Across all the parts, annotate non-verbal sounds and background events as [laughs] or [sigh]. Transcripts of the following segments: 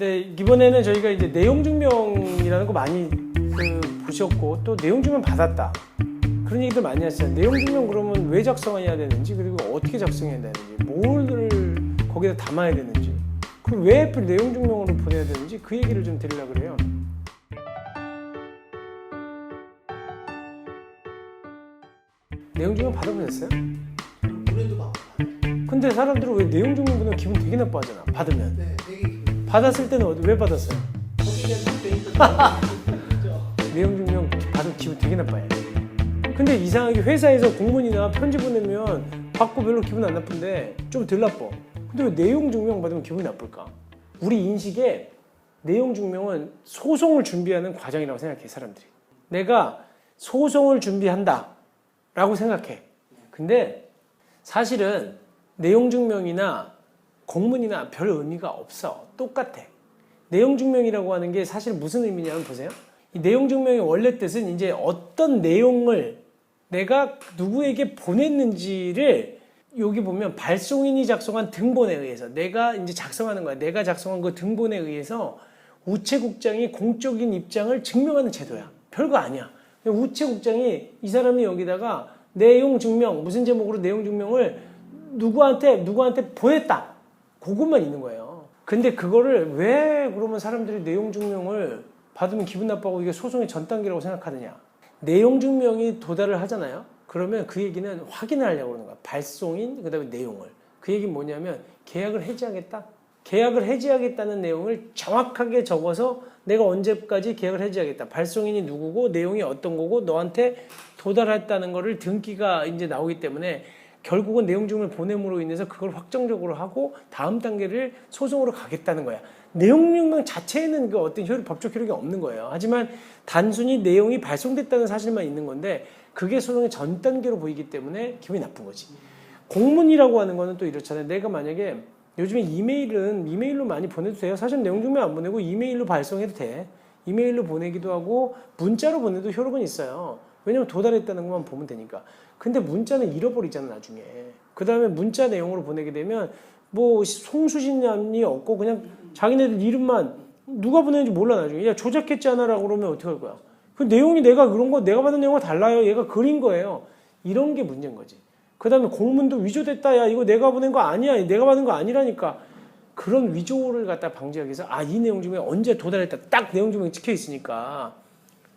네, 이번에는 저희가 이제 내용 증명이라는 거 많이 그 보셨고 또 내용 증명 받았다. 그런 얘기들 많이 하시잖아요. 내용 증명 그러면 왜 작성해야 되는지 그리고 어떻게 작성해야 되는지 뭐를 거기다 담아야 되는지 그리고 왜 하필 내용 증명으로 보내야 되는지 그 얘기를 좀 드리려고 그래요. 내용 증명 받아보셨어요? 근데 사람들은 왜 내용 증명 보면 기분 되게 나빠하잖아. 받으면. 네, 되게 받았을 때는 어디- 왜 받았어요? 거기에 [laughs] 베이커 내용 증명 받으면 기분 되게 나빠요. 근데 이상하게 회사에서 공문이나 편지 보내면 받고 별로 기분 안 나쁜데 좀 덜 나빠. 근데 왜 내용 증명 받으면 기분이 나쁠까? 우리 인식에 내용 증명은 소송을 준비하는 과정이라고 생각해 사람들이. 내가 소송을 준비한다 라고 생각해. 근데 사실은 내용 증명이나 공문이나 별 의미가 없어. 똑같아. 내용 증명이라고 하는 게 사실 무슨 의미냐면 보세요. 이 내용 증명의 원래 뜻은 이제 어떤 내용을 내가 누구에게 보냈는지를 여기 보면 발송인이 작성한 등본에 의해서 내가 이제 작성하는 거야. 내가 작성한 그 등본에 의해서 우체국장이 공적인 입장을 증명하는 제도야. 별거 아니야. 우체국장이 이 사람이 여기다가 내용 증명 무슨 제목으로 내용 증명을 누구한테 누구한테 보냈다. 그것만 있는 거예요. 근데 그거를 왜 그러면 사람들이 내용 증명을 받으면 기분 나빠하고 이게 소송의 전 단계라고 생각하느냐? 내용 증명이 도달을 하잖아요. 그러면 그 얘기는 확인을 하려고 그러는 거야. 발송인 그 다음에 내용을. 그 얘기는 뭐냐면 계약을 해지하겠다. 계약을 해지하겠다는 내용을 정확하게 적어서 내가 언제까지 계약을 해지하겠다. 발송인이 누구고 내용이 어떤 거고 너한테 도달했다는 거를 등기가 이제 나오기 때문에 결국은 내용 증명을 보냄으로 인해서 그걸 확정적으로 하고 다음 단계를 소송으로 가겠다는 거야. 내용 증명 자체에는 그 어떤 효력, 법적 효력이 없는 거예요. 하지만 단순히 내용이 발송됐다는 사실만 있는 건데 그게 소송의 전 단계로 보이기 때문에 기분이 나쁜 거지. 공문이라고 하는 거는 또 이렇잖아요. 내가 만약에 요즘에 이메일은 이메일로 많이 보내도 돼요. 사실 내용 증명 안 보내고 이메일로 발송해도 돼. 이메일로 보내기도 하고 문자로 보내도 효력은 있어요. 왜냐면 도달했다는 것만 보면 되니까. 근데 문자는 잃어버리잖아 나중에. 그 다음에 문자 내용으로 보내게 되면 뭐 송수신남이 없고 그냥 자기네들 이름만 누가 보냈는지 몰라 나중에. 야 조작했잖아라고 그러면 어떻게 할 거야? 그 내용이 내가 그런 거 내가 받은 내용과 달라요. 얘가 그린 거예요. 이런 게 문제인 거지. 그 다음에 공문도 위조됐다. 야 이거 내가 보낸 거 아니야. 내가 받은 거 아니라니까. 그런 위조를 갖다 방지하기 위해서 아 이 내용 증명에 언제 도달했다. 딱 내용 증명이 찍혀 있으니까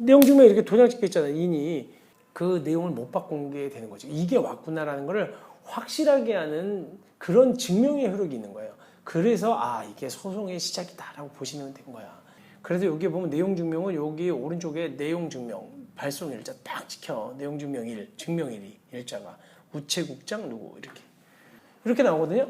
내용 증명에 이렇게 도장 찍혀 있잖아. 인이 그 내용을 못 바꾸게 되는 거죠. 이게 왔구나라는 거를 확실하게 하는 그런 증명의 효력이 있는 거예요. 그래서 아 이게 소송의 시작이다라고 보시면 된 거야. 그래서 여기 보면 내용 증명은 여기 오른쪽에 내용 증명 발송 일자 딱 찍혀 내용 증명 일 증명일이 일자가 우체국장 누구 이렇게 이렇게 나오거든요.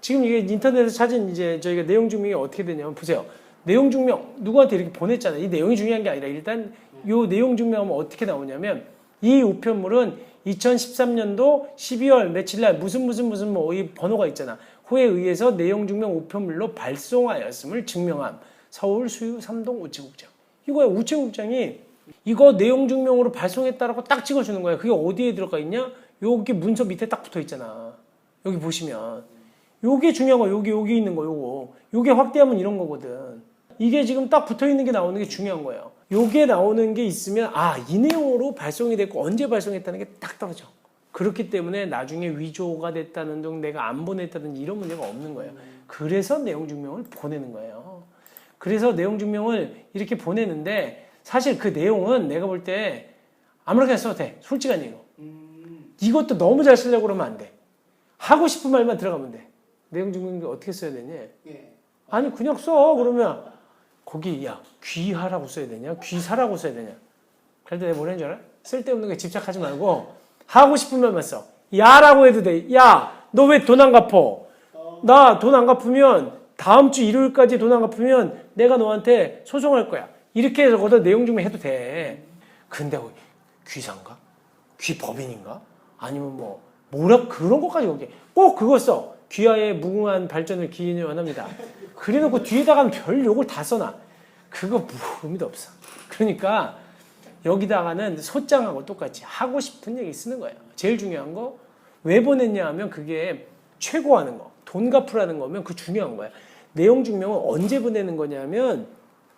지금 이게 인터넷에서 찾은 이제 저희가 내용 증명이 어떻게 되냐면 보세요. 내용 증명 누구한테 이렇게 보냈잖아요. 이 내용이 중요한 게 아니라 일단 요 내용 증명하면 어떻게 나오냐면 이 우편물은 2013년도 12월 며칠 날 무슨 무슨 무슨 뭐 이 번호가 있잖아. 호에 의해서 내용 증명 우편물로 발송하였음을 증명함. 서울 수유 삼동 우체국장. 이거야 우체국장이 이거 내용 증명으로 발송했다라고 딱 찍어 주는 거야. 그게 어디에 들어가 있냐? 여기 문서 밑에 딱 붙어 있잖아. 여기 보시면 요게 중요한 거. 여기 여기 있는 거 요거. 요게 확대하면 이런 거거든. 이게 지금 딱 붙어 있는 게 나오는 게 중요한 거예요. 요게 나오는 게 있으면 아 이 내용으로 발송이 됐고 언제 발송했다는 게 딱 떨어져. 그렇기 때문에 나중에 위조가 됐다는 등 내가 안 보냈다든지 이런 문제가 없는 거예요. 그래서 내용 증명을 보내는 거예요. 그래서 내용 증명을 이렇게 보내는데 사실 그 내용은 내가 볼 때 아무렇게나 써도 돼. 솔직한 얘기로. 이것도 너무 잘 쓰려고 그러면 안 돼. 하고 싶은 말만 들어가면 돼. 내용 증명 어떻게 써야 되냐? 예. 아니 그냥 써 그러면 거기 야 귀하라고 써야 되냐? 귀사라고 써야 되냐? 때 내가 뭐라는 줄 알아? 쓸데없는 게 집착하지 말고 하고 싶은 말만 써. 야라고 해도 돼 야 너 왜 돈 안 갚어? 나 돈 안 갚으면 다음 주 일요일까지 돈 안 갚으면 내가 너한테 소송할 거야. 이렇게 거기다 내용 증명 해도 돼. 근데 뭐 귀사인가? 귀법인인가? 아니면 뭐 뭐라 그런 것까지 거기 꼭 그거 써. 귀하의 무궁한 발전을 기원합니다. 그래놓고 뒤에다가는 별 욕을 다 써놔. 그거 뭐 의미도 없어. 그러니까 여기다가는 소장하고 똑같이 하고 싶은 얘기 쓰는 거예요. 제일 중요한 거 왜 보냈냐 하면 그게 최고 하는 거, 돈 갚으라는 거면 그 중요한 거야. 내용 증명은 언제 보내는 거냐면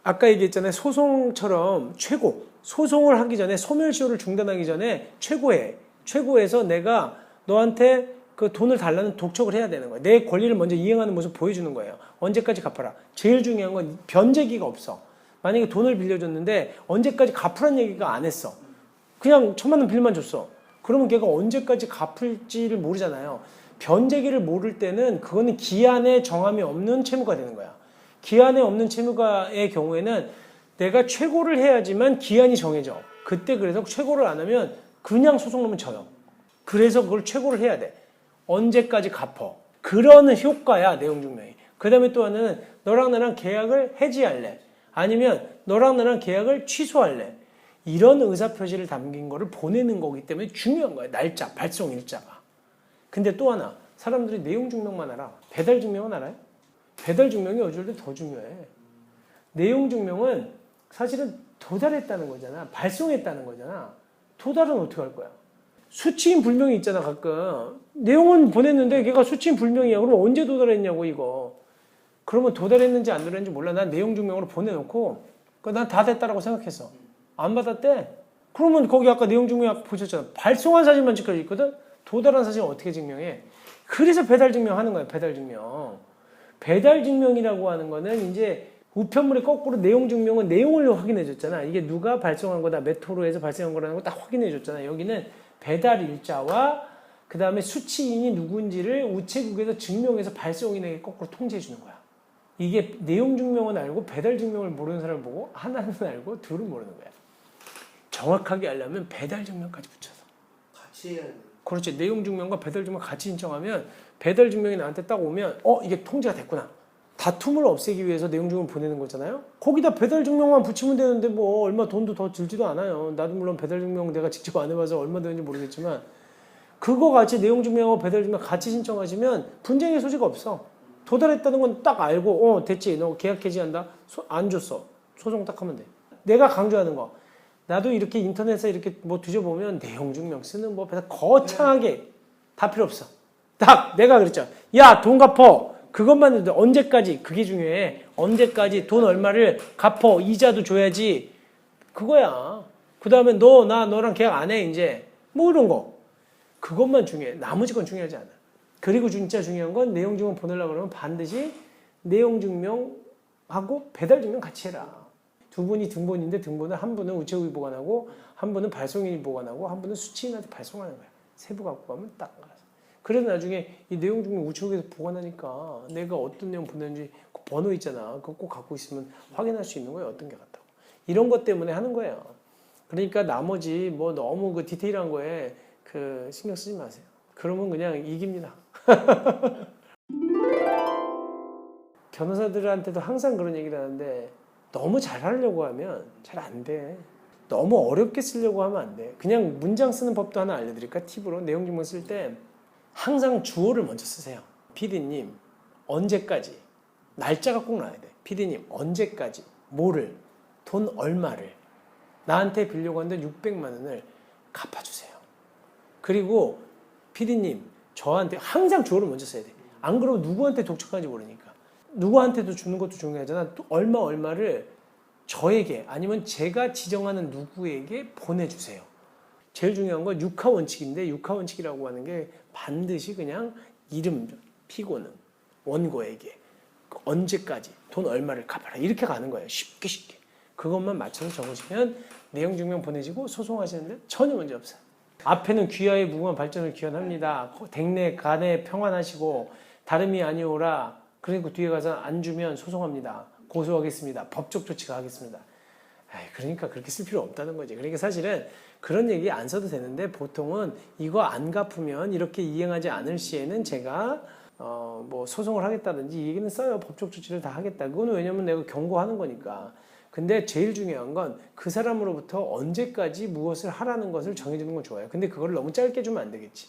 아까 얘기했잖아요. 소송처럼 최고. 소송을 하기 전에 소멸시효를 중단하기 전에 최고해. 최고에서 내가 너한테 그 돈을 달라는 독촉을 해야 되는 거야. 내 권리를 먼저 이행하는 모습 보여주는 거예요. 언제까지 갚아라. 제일 중요한 건 변제기가 없어. 만약에 돈을 빌려줬는데 언제까지 갚으란 얘기가 안 했어. 그냥 천만 원 빌만 줬어. 그러면 걔가 언제까지 갚을지를 모르잖아요. 변제기를 모를 때는 그거는 기한에 정함이 없는 채무가 되는 거야. 기한에 없는 채무가의 경우에는 내가 최고를 해야지만 기한이 정해져. 그때 그래서 최고를 안 하면 그냥 소송 넣으면 져요. 그래서 그걸 최고를 해야 돼. 언제까지 갚어. 그런 효과야, 내용 증명이. 그 다음에 또 하나는 너랑 나랑 계약을 해지할래. 아니면 너랑 나랑 계약을 취소할래. 이런 의사표시를 담긴 거를 보내는 거기 때문에 중요한 거야. 날짜, 발송 일자가. 근데 또 하나, 사람들이 내용 증명만 알아. 배달 증명은 알아요? 배달 증명이 어쩔 때 더 중요해. 내용 증명은 사실은 도달했다는 거잖아. 발송했다는 거잖아. 도달은 어떻게 할 거야? 수치인 불명이 있잖아, 가끔. 내용은 보냈는데 걔가 수치인 불명이야. 그럼 언제 도달했냐고, 이거. 그러면 도달했는지 안 도달했는지 몰라. 난 내용 증명으로 보내놓고, 난다 됐다라고 생각했어. 안 받았대? 그러면 거기 아까 내용 증명 보셨잖아. 발송한 사진만 찍혀져 있거든? 도달한 사진은 어떻게 증명해? 그래서 배달 증명하는 거야, 배달 증명. 배달 증명이라고 하는 거는 이제 우편물의 거꾸로 내용 증명은 내용을 확인해 줬잖아. 이게 누가 발송한 거다. 메토로에서 발생한 거라는 거 딱 확인해 줬잖아. 여기는 배달 일자와 그 다음에 수치인이 누군지를 우체국에서 증명해서 발송인에게 거꾸로 통지해 주는 거야. 이게 내용 증명은 알고 배달 증명을 모르는 사람을 보고 하나는 알고 둘은 모르는 거야. 정확하게 알려면 배달 증명까지 붙여서. 같이 해야 돼. 그렇지. 내용 증명과 배달 증명 같이 신청하면 배달 증명이 나한테 딱 오면 어 이게 통지가 됐구나. 다툼을 없애기 위해서 내용 증명 보내는 거잖아요. 거기다 배달 증명만 붙이면 되는데 뭐 얼마 돈도 더 들지도 않아요. 나도 물론 배달 증명 내가 직접 안 해봐서 얼마 되는지 모르겠지만 그거 같이 내용 증명하고 배달 증명 같이 신청하시면 분쟁의 소지가 없어. 도달했다는 건 딱 알고 어 됐지 너 계약 해지한다 소- 안 줬어 소송 딱 하면 돼. 내가 강조하는 거 나도 이렇게 인터넷에 이렇게 뭐 뒤져보면 내용 증명 쓰는 뭐 배달 거창하게 다 필요 없어. 딱 내가 그랬죠. 야 돈 갚어. 그것만 해도 언제까지 그게 중요해. 언제까지 돈 얼마를 갚어 이자도 줘야지. 그거야. 그 다음에 너 나 너랑 계약 안 해 이제 뭐 이런 거. 그것만 중요해. 나머지 건 중요하지 않아. 그리고 진짜 중요한 건 내용 증명 보내려고 그러면 반드시 내용 증명하고 배달 증명 같이 해라. 두 분이 등본인데 등본을 한 분은 우체국이 보관하고 한 분은 발송인이 보관하고 한 분은 수취인한테 발송하는 거야. 세부 갖고 가면 딱 알아서. 그래서 나중에 이 내용 증명 우체국에서 보관하니까 내가 어떤 내용 보냈는지 그 번호 있잖아. 그거 꼭 갖고 있으면 확인할 수 있는 거야. 어떤 게 같다고. 이런 것 때문에 하는 거예요. 그러니까 나머지 뭐 너무 그 디테일한 거에 그 신경 쓰지 마세요. 그러면 그냥 이깁니다. [laughs] 변호사들한테도 항상 그런 얘기를 하는데 너무 잘하려고 하면 잘 안 돼. 너무 어렵게 쓰려고 하면 안 돼. 그냥 문장 쓰는 법도 하나 알려드릴까? 팁으로 내용 증명 쓸 때 항상 주어를 먼저 쓰세요. 피디님 언제까지 날짜가 꼭 나와야 돼. 피디님 언제까지 뭐를 돈 얼마를 나한테 빌려고 하는데 600만 원을 갚아주세요. 그리고 피디님 저한테 항상 주어를 먼저 써야 돼. 안 그러면 누구한테 독촉하는지 모르니까. 누구한테도 주는 것도 중요하잖아. 또 얼마 얼마를 저에게 아니면 제가 지정하는 누구에게 보내주세요. 제일 중요한 건 육하 원칙인데 육하 원칙이라고 하는 게 반드시 그냥 이름, 피고는 원고에게 언제까지 돈 얼마를 갚아라 이렇게 가는 거예요. 쉽게 쉽게 그것만 맞춰서 적으시면 내용 증명 보내지고 소송하시는데 전혀 문제 없어요. 앞에는 귀하의 무궁한 발전을 기원합니다. 댁내 간에 평안하시고 다름이 아니오라. 그리고 뒤에 가서 안 주면 소송합니다. 고소하겠습니다. 법적 조치가 하겠습니다. 그러니까 그렇게 쓸 필요 없다는 거지. 그러니까 사실은 그런 얘기 안 써도 되는데 보통은 이거 안 갚으면 이렇게 이행하지 않을 시에는 제가 어, 뭐 소송을 하겠다든지 이 얘기는 써요. 법적 조치를 다 하겠다. 그거는 왜냐면 내가 경고하는 거니까. 근데 제일 중요한 건 그 사람으로부터 언제까지 무엇을 하라는 것을 정해주는 건 좋아요. 근데 그걸 너무 짧게 주면 안 되겠지.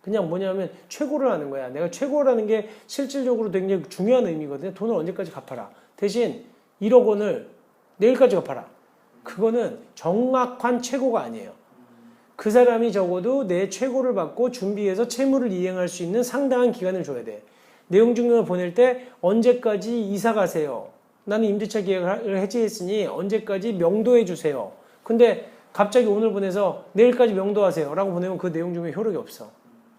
그냥 뭐냐면 최고를 하는 거야. 내가 최고라는 게 실질적으로 굉장히 중요한 의미거든요. 돈을 언제까지 갚아라. 대신 1억 원을 내일까지 갚아라. 그거는 정확한 최고가 아니에요. 그 사람이 적어도 내 최고를 받고 준비해서 채무를 이행할 수 있는 상당한 기간을 줘야 돼. 내용 증명을 보낼 때 언제까지 이사 가세요. 나는 임대차 계약을 해지했으니 언제까지 명도해 주세요. 근데 갑자기 오늘 보내서 내일까지 명도하세요 라고 보내면 그 내용 증명 효력이 없어.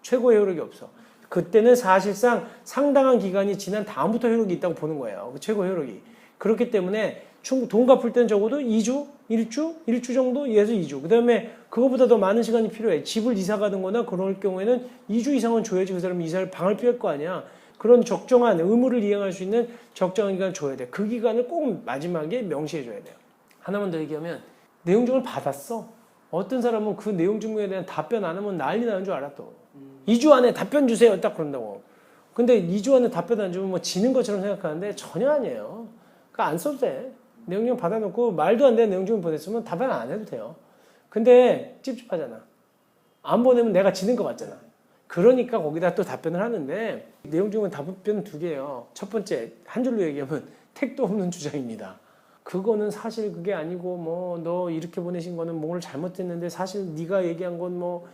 최고의 효력이 없어. 그때는 사실상 상당한 기간이 지난 다음부터 효력이 있다고 보는 거예요. 그 최고 효력이. 그렇기 때문에 돈 갚을 때는 적어도 2주, 1주, 1주 정도 예서 2주. 그 다음에 그거보다 더 많은 시간이 필요해. 집을 이사 가는 거나 그럴 경우에는 2주 이상은 줘야지 그 사람이 이사를 방을 피할 거 아니야. 그런 적정한 의무를 이행할 수 있는 적정한 기간을 줘야 돼. 그 기간을 꼭 마지막에 명시해 줘야 돼요. 하나만 더 얘기하면 내용 증을 받았어. 어떤 사람은 그 내용 증명에 대한 답변 안 하면 난리 나는 줄 알아 또. 2주 안에 답변 주세요. 딱 그런다고. 근데 2주 안에 답변 안 주면 뭐 지는 것처럼 생각하는데 전혀 아니에요. 그러니까 안 써도 돼. 내용증 받아놓고 말도 안 되는 내용증 보냈으면 답변 안 해도 돼요. 근데 찝찝하잖아. 안 보내면 내가 지는 것 같잖아. 그러니까 거기다 또 답변을 하는데 내용증은 답변 두 개예요. 첫 번째 한 줄로 얘기하면 택도 없는 주장입니다. 그거는 사실 그게 아니고 뭐 너 이렇게 보내신 거는 뭘 잘못했는데 사실 네가 얘기한 건 뭐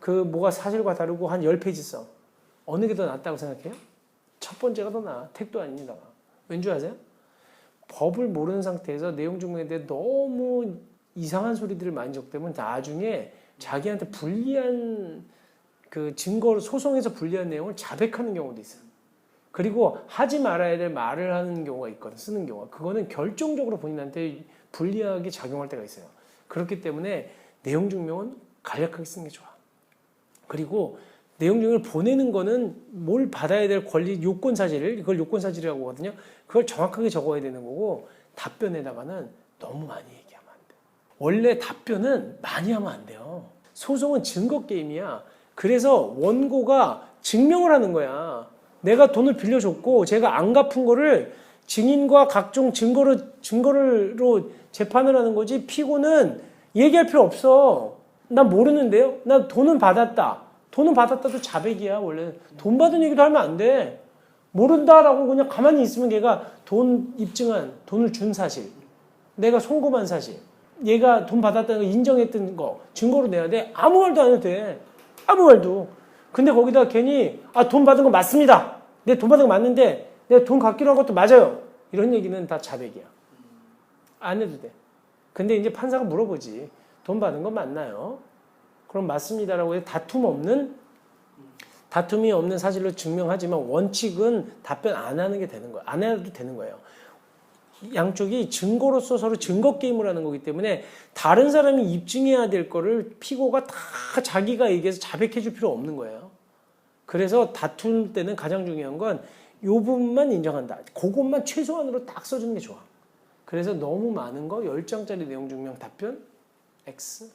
그 뭐가 사실과 다르고 한 10페이지 써. 어느 게 더 낫다고 생각해요? 첫 번째가 더 나아. 택도 아닙니다. 왠지 아세요? 법을 모르는 상태에서 내용 증명에 대해 너무 이상한 소리들을 많이 적대면 나중에 자기한테 불리한 그 증거를 소송에서 불리한 내용을 자백하는 경우도 있어요. 그리고 하지 말아야 될 말을 하는 경우가 있거든 쓰는 경우가 그거는 결정적으로 본인한테 불리하게 작용할 때가 있어요. 그렇기 때문에 내용 증명은 간략하게 쓰는 게 좋아. 그리고 내용 증명을 보내는 거는 뭘 받아야 될 권리 요건 사실을 이걸 요건 사실이라고 하거든요. 그걸 정확하게 적어야 되는 거고 답변에다가는 너무 많이 얘기하면 안 돼. 원래 답변은 많이 하면 안 돼요. 소송은 증거 게임이야. 그래서 원고가 증명을 하는 거야. 내가 돈을 빌려줬고 제가 안 갚은 거를 증인과 각종 증거로 증거로 재판을 하는 거지 피고는 얘기할 필요 없어. 난 모르는데요. 난 돈은 받았다. 돈은 받았다도 자백이야 원래. 돈 받은 얘기도 하면 안 돼. 모른다라고 그냥 가만히 있으면 걔가 돈 입증한 돈을 준 사실, 내가 송금한 사실, 얘가 돈 받았다는 거 인정했던 거 증거로 내야 돼. 아무 말도 안 해도 돼. 아무 말도. 근데 거기다 괜히 아 돈 받은 거 맞습니다. 내 돈 받은 거 맞는데 내가 돈 갚기로 한 것도 맞아요. 이런 얘기는 다 자백이야. 안 해도 돼. 근데 이제 판사가 물어보지. 돈 받은 건 맞나요? 그럼 맞습니다라고 해서 다툼 없는 다툼이 없는 사실로 증명하지만 원칙은 답변 안 하는 게 되는 거예요. 안 해도 되는 거예요. 양쪽이 증거로서 서로 증거 게임을 하는 거기 때문에 다른 사람이 입증해야 될 거를 피고가 다 자기가 얘기해서 자백해 줄 필요 없는 거예요. 그래서 다툴 때는 가장 중요한 건 요 부분만 인정한다. 그것만 최소한으로 딱 써주는 게 좋아. 그래서 너무 많은 거 10장짜리 내용 증명 답변 X.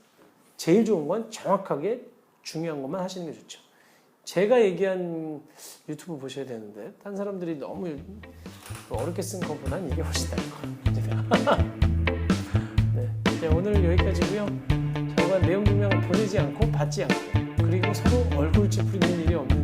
제일 좋은 건 정확하게 중요한 것만 하시는 게 좋죠. 제가 얘기한 유튜브 보셔야 되는데 딴 사람들이 너무 어렵게 쓴 것보다는 이게 훨씬 나을 것 [laughs] 네, 이제 오늘 여기까지고요. 저가 내용 증명을 보내지 않고 받지 않고 그리고 서로 얼굴 찌푸리는 일이 없는